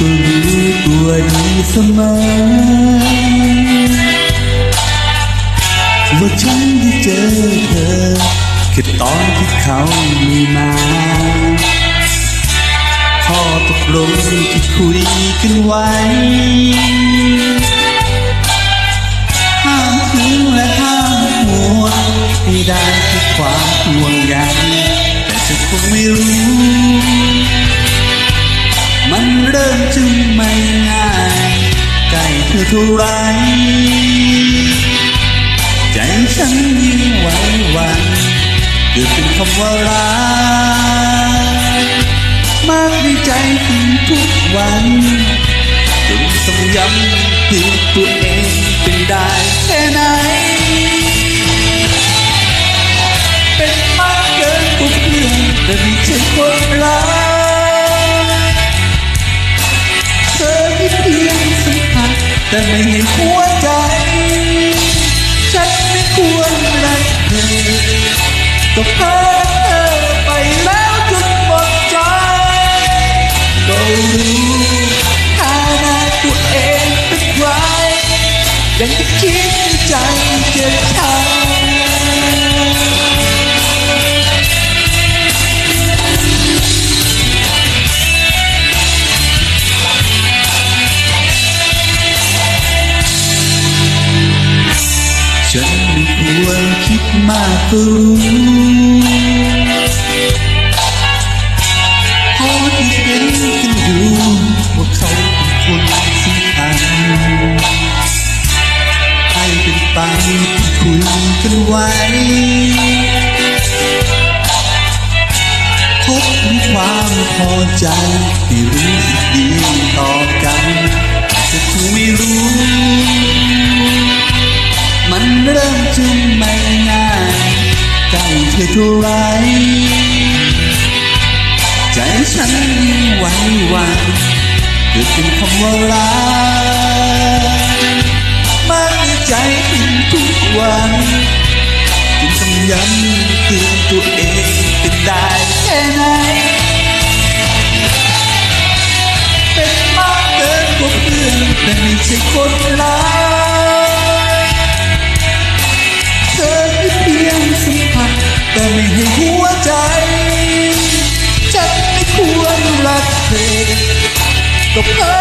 กูรู้ตัวดีเสมอว่าฉันได้เจอเธอแค่ตอนที่เขาไม่มาข้อตกลงที่คุยกันไว้ห้ามทิ้งและห้ามหัวงให้ได้แค่ความห่วงใยแต่ฉันคงไม่รู้ เธอเท่าไร ใจฉันยิ่งไหวหวันเกิดเป็นคำว่ารักมากในใจถึงทุกวันจนต้องย้ำถึงตัวเองเป็นได้ แต่ไม่เห็นหัวใจ ฉันไม่ควรรักเธอก็เพราะเธอไปแล้วจนหมดใจก็รู้ มากก็รู้พอที่เห็นกันอยู่ว่าเขาเป็นคนสำคัญให้เป็นไปที่คุยกันไว้พบมีความพอใจที่รู้สึกดีต่อกันแต่คงไม่รู้ ท่าไรใจฉันยิ่งไหวหวั่นเกิดเป็นคำว่ารักมากในใจถึงทุกวันจึงต้องย้ำเตือนตัวเองเป็นได้แค่ไหนเป็นมากเกินกว่าเพื่อนแต่ไม่ใช่คนรัก ก็